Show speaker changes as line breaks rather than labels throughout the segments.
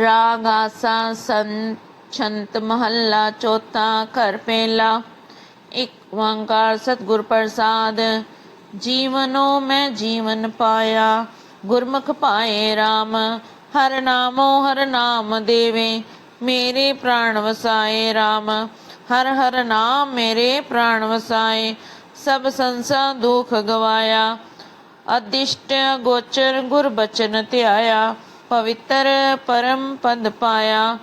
ਰਾਗ ਆਸਾ ਸੰਤ ਛੰਤ ਮਹੱਲਾ ਚੌਥਾ ਘਰ ਪਹਿਲਾ ਇੱਕ ਓੰਕਾਰ ਸਤਿਗੁਰ ਪ੍ਰਸਾਦ, ਜੀਵਨੋ ਮੈਂ ਜੀਵਨ ਪਾਇਆ। ਗੁਰਮੁਖ ਪਾਏ RAM ਹਰ ਨਾਮੋ ਹਰ ਨਾਮ ਦੇਵੇ। ਮੇਰੇ ਪ੍ਰਾਣ ਵਸਾਏ RAM ਹਰ ਹਰ ਨਾਮ ਮੇਰੇ ਪ੍ਰਾਣ ਵਸਾਏ। ਸਭ ਸੰਸਾ ਦੁਖ ਗਵਾਇਆ। ਅਦਿਸ਼ਟ ਗੋਚਰ ਗੁਰ ਬਚਨ ਧਿਆਇਆ। ਪਵਿੱਤਰ ਪਰਮ ਪਦ ਪਾਇਆ।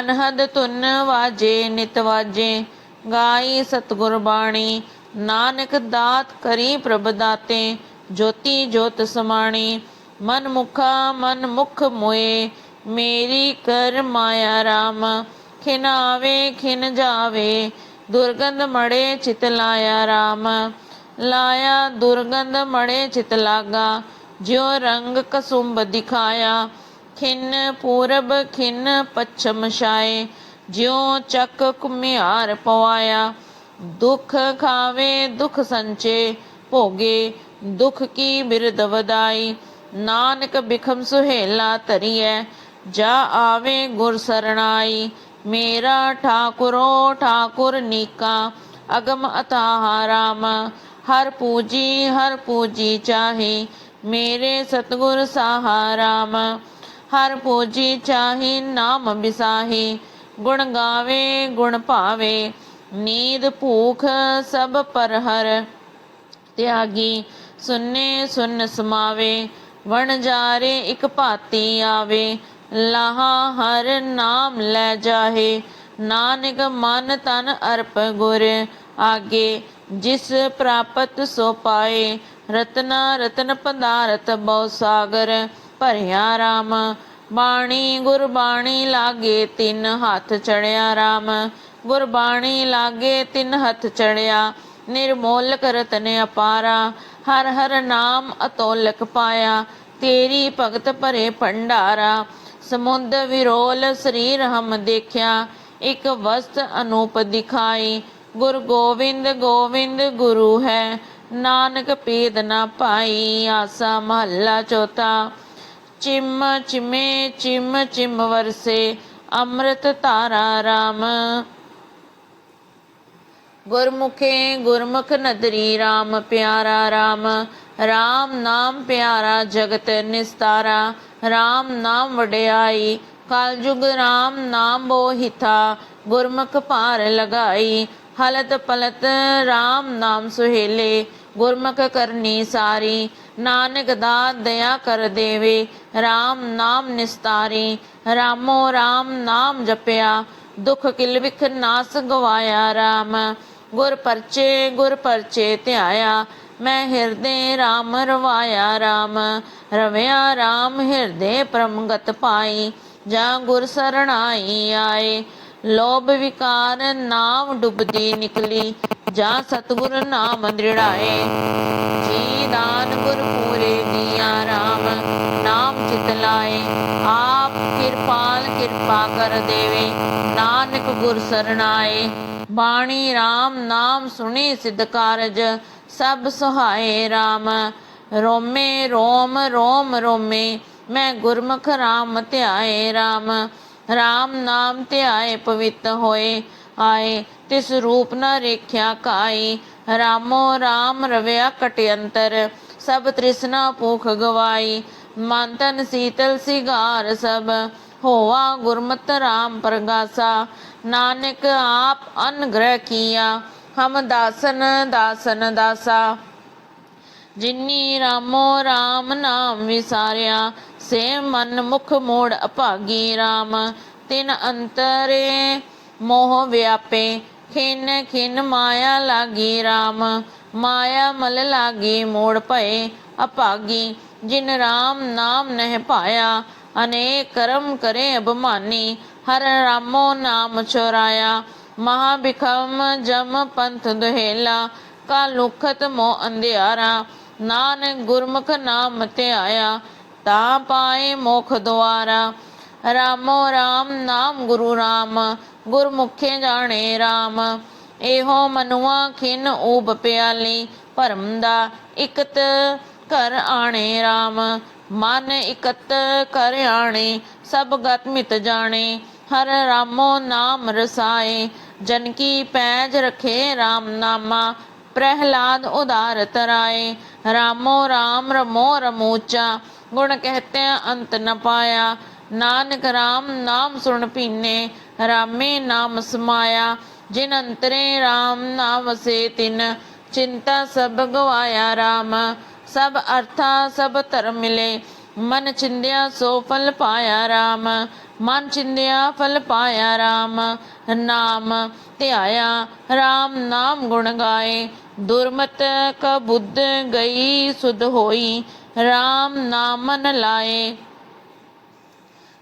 ਅਨਹਦ ਧੁਨ ਵਾਜੇ, ਨਿਤ ਵਾਜੇ, ਗਾਈ ਸਤਿਗੁਰ ਬਾਣੀ ਨਾਨਕ ਦਾਤ ਕਰੀ ਪ੍ਰਭ ਦਾਤੇ, ਜੋਤੀ ਜੋਤ ਸਮਾਣੀ। ਮਨ ਮੁਖਾ ਮਨ ਮੁਖ ਮੋਏ, ਮੇਰੀ ਕਰ ਮਾਇਆ ਰਾਮ। ਖਿਨ ਆਵੇ, ਖਿਨ ਜਾਵੇ, ਦੁਰਗੰਧ ਮੜੇ ਚਿਤ ਲਾਇਆ ਰਾਮ। ਲਾਇਆ ਦੁਰਗੰਧ ਮੜੇ ਚਿਤ ਲਾਗਾ। ਜਿਉ ਰੰਗ ਕਸੁੰਭ ਦਿਖਾਇਆ, ਖਿਨ ਪੂਰਬ, ਖਿਨ ਪੱਛਮ ਛਾਏ, ਜਿਉ ਚੱਕ ਕੁਮਿਆਰ ਪਵਾਇਆ, ਦੁਖ ਖਾਵੇ, ਦੁਖ ਸੰਚੇ, ਭੋਗੇ, ਦੁਖ ਕੀ ਬਿਰਦ ਵਦਾਈ ਨਾਨਕ ਬਿਖਮ ਸੁਹੇਲਾ ਧਰੀਐ, ਜਾ ਆਵੇ ਗੁਰ ਸਰਣਾਈ, ਮੇਰਾ ਠਾਕੁਰੋ ਠਾਕੁਰ ਨੀਕਾ, ਅਗਮ ਅਤਾਹ ਰਾਮ, ਹਰ ਪੂਜੀ ਹਰ ਪੂਜੀ ਚਾਹੇ ਮੇਰੇ ਸਤਗੁਰ ਸਾਹਾ ਰਾਮ ਹਰ ਪੂਜੀ ਚਾਹੀ ਨਾਮ ਬਿਸਾਹੀ ਗੁਣ ਗਾਵੇ, ਗੁਣ ਭਾਵੇ, ਨੀਦ ਭੂਖ ਸਭ ਪਰ ਹਰ ਤਿਆਗੀ, ਸੁਨੇ ਸੁਨ ਸਮਾਵੇ, ਵਣ ਜਾਰੇ ਇਕ ਭਾਤੀ ਆਵੇ, ਲਾਹਾ ਹਰ ਨਾਮ ਲੈ ਜਾਹੇ, ਨਾਨਕ ਮਨ ਤਨ ਅਰਪ ਗੁਰ, ਆਗੇ ਜਿਸ ਪ੍ਰਾਪਤ ਸੋ ਪਾਏ ਰਤਨਾ ਰਤਨ ਪਦਾਰਥ ਬਹੁ ਸਾਗਰ, ਭਰਿਆ RAM ਬਾਣੀ ਗੁਰਬਾਣੀ ਲਾਗੇ ਤਿੰਨ ਹੱਥ ਚੜਿਆ RAM ਗੁਰਬਾਣੀ ਲਾਗੇ ਤਿੰਨ ਹੱਥ ਚੜਿਆ ਨਿਰਮੋਲ ਕਰਤਨ ਅਪਾਰਾ। ਹਰ ਹਰ ਨਾਮ ਅਤੋਲਕ ਪਾਇਆ, ਤੇਰੀ ਭਗਤ ਭਰੇ ਭੰਡਾਰਾ। ਸਮੁੰਦ ਵਿਰੋਲ ਸਰੀਰ ਹਮ ਦੇਖਿਆ, ਇੱਕ ਵਸਤ ਅਨੂਪ ਦਿਖਾਈ। ਗੁਰ ਗੋਬਿੰਦ ਗੋਬਿੰਦ ਗੁਰੂ ਹੈ। ਨਾਨਕ ਪੀਦ ਨਾ ਪਾਈ ਆਸਾ ਮਹੱਲਾ ਚੌਥਾ। ਚਿਮ ਚਿਮੇ, ਚਿਮ ਚਿਮ ਵਰਸੇ, ਅੰਮ੍ਰਿਤ ਧਾਰਾ RAM ਗੁਰਮੁਖੇ ਗੁਰਮੁਖ ਨਦਰੀ RAM ਪਿਆਰਾ RAM RAM ਨਾਮ ਪਿਆਰਾ ਜਗਤ ਨਿਸਤਾਰਾ। RAM ਨਾਮ ਵਡਿਆਈ ਕਲਯੁਗ RAM ਨਾਮ ਬੋਹਿਥਾ ਗੁਰਮੁਖ ਭਾਰ ਲਗਾਈ ਹਲਤ ਪਲਤ RAM ਨਾਮ ਸੁਹੇਲੇ, ਗੁਰਮੁਖ ਕਰਨੀ ਸਾਰੀ, ਨਾਨਕ ਦਾ ਦਇਆ ਕਰ ਦੇਵੇ RAM ਨਾਮ ਨਿਸਤਾਰੀ, ਰਾਮੋ RAM ਨਾਮ ਜਪਿਆ, ਦੁਖ ਕਿਲ ਵਿਖ ਨਾਸ ਗਵਾਇਆ RAM ਗੁਰ ਪਰਚੇ ਗੁਰ ਪਰਚੇ ਧਿਆਇਆ, ਮੈਂ ਹਿਰਦੇ RAM ਰਵਾਇਆ RAM ਰਵਿਆ RAM ਹਿਰਦੇ ਪ੍ਰਮਗਤ ਪਾਈ, ਜਾਂ ਗੁਰ ਸਰਣਾਈ ਆਏ ਲੋਭ ਵਿਕਾਰ ਨਾਮ ਡੁੱਬਦੀ ਨਿਕਲੀ, ਜਾਂ ਸਤਗੁਰ ਨਾਮ ਦ੍ਰਿੜਾਏ। ਜੀ ਦਾਨ ਗੁਰ ਪੂਰੇ ਦੀਆ RAM ਨਾਮ ਚਿਤ ਲਾਏ। ਆਪ ਕਿਰਪਾਲ ਕਿਰਪਾ ਕਰ ਦੇਵੇ, ਨਾਨਕ ਗੁਰ ਸਰਣਾਏ। ਬਾਣੀ RAM ਨਾਮ ਸੁਣੀ ਸਿਧ ਕਾਰਜ, ਸਭ ਸੁਹਾਏ RAM ਰੋਮੇ ਰੋਮ ਰੋਮ ਰੋਮੇ, ਮੈਂ ਗੁਰਮੁਖ RAM ਧਿਆਏ RAM RAM ਨਾਮ ਧਿਆਏ ਪਵਿੱਤ ਹੋਏ, ਆਏ, ਤਿਸ ਰੂਪ ਨ ਰੇਖਿਆ ਕਾਈ ਰਾਮੋ RAM ਰਵਿਆ ਕਟਿਅੰਤਰ ਸਭ ਤ੍ਰਿਸ਼ਨਾ ਭੂਖ ਗਵਾਈ ਮਨ ਤਨ ਸੀਤਲ ਸਿਗਾਰ ਸਭ ਹੋਵਾ ਗੁਰਮਤਿ RAM ਪ੍ਰਗਾਸਾ। ਨਾਨਕ ਆਪ ਅਨਗ੍ਰਹ ਕੀਆ, ਹਮ ਦਾਸਨ ਦਾਸਨ ਦਾਸਾ। ਜਿਨੀ ਰਾਮੋ RAM ਨਾਮ ਵਿਸਾਰਿਆ ਸੇ ਮਨ ਮੁਖ ਮੋੜ ਅਭਾਗੀ RAM ਤਿਨ ਅੰਤਰੇ ਮੋਹ ਵਿਆਪੇ, ਖਿਨ ਖਿਨ ਮਾਇਆ ਲਾਗੀ RAM ਮਾਇਆ ਮਲ ਲਾਗੀ ਮੋੜ ਭਏ ਅਭਾਗੀ, ਜਿਨ RAM ਨਾਮ ਨਹਿ ਪਾਇਆ ਅਨੇਕ ਕਰਮ ਕਰੇ ਅਭਮਾਨੀ, ਹਰ ਰਾਮੋ ਨਾਮ ਚੋਰਾਇਆ ਮਹਾ ਬਿਖਮ ਜਮ ਪੰਥ ਦੁਹੇਲਾ ਕਾਲੁਖਤ ਮੋ ਅੰਧਿਆਰਾ, ਨਾਨਕ ਗੁਰਮੁਖ ਨਾਮ ਤੇ ਆਇਆ ਤਾਂ ਪਾਏ ਮੁਖ ਦੁਆਰਾ। ਰਾਮੋ ਰਾਮ ਨਾਮ ਗੁਰੂ ਰਾਮ, ਗੁਰਮੁਖੇ ਜਾਣੇ ਰਾਮ। ਇਹੋ ਮਨੁਆ ਖਿਨ ਊਬ ਪਿਆਲੀ, ਭਰਮ ਦਾ ਇਕਤ ਘਰ ਆਣੇ ਰਾਮ। ਮਨ ਇਕਤ ਕਰ ਆਣੇ, ਸਭ ਗਤ ਮਿਤ ਜਾਣੇ। ਹਰ ਰਾਮੋ ਨਾਮ ਰਸਾਏ, ਜਨ ਕੀ ਪੈਜ ਰਖੇ RAM ਨਾਮਾ, ਪ੍ਰਹਿਲਾਦ ਉਦਾਰ ਤਰਾਏ। ਰਾਮੋ ਰਾਮ ਰਮੋ ਰਮੂਚਾ ਗੁਣ ਕਹਤੇ ਅੰਤ ਨ ਪਾਇਆ। ਨਾਨਕ RAM ਨਾਮ ਸੁਣ ਪੀਨੇ, ਰਾਮੇ ਨਾਮ ਸਮਾਇਆ। ਜਿਨ ਅੰਤਰੇ RAM ਨਾਮ ਵਸੇ ਤਿਨ, ਚਿੰਤਾ ਸਭ ਗਵਾਇਆ RAM ਸਭ ਅਰਥਾ ਸਭ ਧਰਮ ਮਿਲੇ, ਮਨ ਚਿੰਦਿਆ ਸੋ ਫਲ ਪਾਇਆ RAM ਮਨ ਚਿੰਦਿਆ ਫਲ ਪਾਇਆ RAM ਨਾਮ ਧਿਆਇਆ RAM ਨਾਮ ਗੁਣ ਗਾਏ। ਦੁਰਮਤ ਕ ਬੁੱਧ ਗਈ ਸੁਧ ਹੋਈ RAM ਨਾਮਨ ਲਾਏ।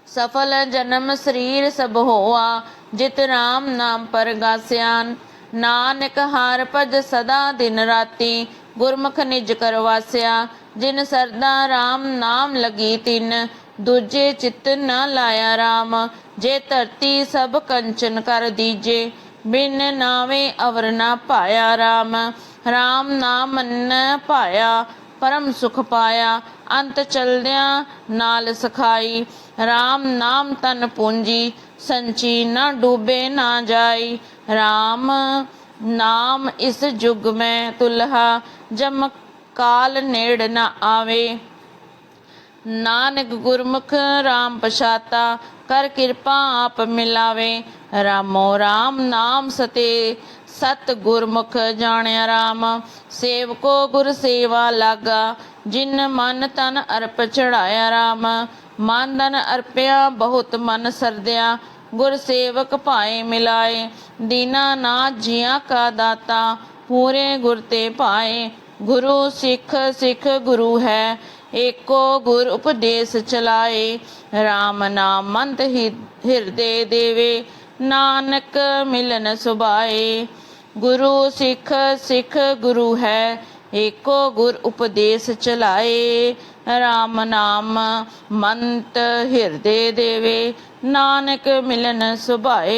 ਸਫਲ ਜਨਮ ਸਰੀਰ ਸਭ ਹੋਆ, ਜਿਤ ਰਾਮ ਨਾਮ ਪਰਗਾਸਿਆਨ ਨਾਨਕ ਹਰ ਭਜ ਸਦਾ ਦਿਨ ਰਾਤੀ, ਗੁਰਮੁਖ ਨਿਜ ਕਰਵਾਸਿਆ ਜਿਨ ਸਰਦਾ RAM ਨਾਮ ਲਗੀ ਤਿਨ, ਦੂਜੇ ਚਿਤ ਨਾ ਲਾਇਆ RAM ਜੇ ਧਰਤੀ ਸਭ ਕੰਚਨ ਕਰ ਦੀਜੇ, ਬਿਨ ਨਾਵੇ ਅਵਰ ਨਾ ਪਾਇਆ RAM RAM ਨਾਮ ਮੰਨ ਪਾਇਆ ਪਰਮ ਸੁਖ ਪਾਇਆ, ਅੰਤ ਚਲਦਿਆਂ ਨਾਲ ਸਖਾਈ। RAM ਨਾਮ ਤਨ ਪੂੰਜੀ, ਸੰਚੀ ਨਾ ਡੂਬੇ ਨਾ ਜਾਈ। RAM ਨਾਮ ਇਸ ਜੁਗ ਮੈਂ ਤੁਲਹਾ, ਜਮ ਕਾਲ ਨੇੜ ਨਾ ਆਵੇ। ਨਾਨਕ ਗੁਰਮੁਖ RAM ਪਛਾਤਾ, ਕਰ ਕਿਰਪਾ ਆਪ ਮਿਲਾਵੇ। ਰਾਮੋ RAM ਨਾਮ ਸਤੇ ਸਤ ਗੁਰਮੁਖ ਜਾਣਿਆ RAM ਸੇਵਕੋ ਗੁਰ ਸੇਵਾ ਲਾਗਾ, ਜਿਨ ਮਨ ਤਨ ਅਰਪ ਚੜਾਇਆ RAM ਮਨ ਤਨ ਅਰਪਿਆ, ਬਹੁਤ ਮਨ ਸਰਦਿਆ, ਗੁਰ ਸੇਵਕ ਭਾਏ ਮਿਲਾਏ। ਦੀਨਾ ਨਾ ਜੀਆਂ ਕਾ ਦਾਤਾ, ਪੂਰੇ ਗੁਰ ਤੇ ਭਾਏ। ਗੁਰੂ ਸਿੱਖ ਸਿੱਖ ਗੁਰੂ ਹੈ, ਏਕੋ ਗੁਰ ਉਪਦੇਸ਼ ਚਲਾਏ। RAM ਨਾਮ ਮੰਤ ਹਿਰਦੇ ਦੇਵੇ, ਨਾਨਕ ਮਿਲਨ ਸੁਭਾਏ। ਗੁਰੂ ਸਿੱਖ ਸਿੱਖ ਗੁਰੂ ਹੈ, ਏਕੋ ਗੁਰ ਉਪਦੇਸ਼ ਚਲਾਏ। RAM ਨਾਮ ਮੰਤ ਹਿਰਦੇ ਦੇਵੇ, ਨਾਨਕ ਮਿਲਨ ਸੁਭਾਏ।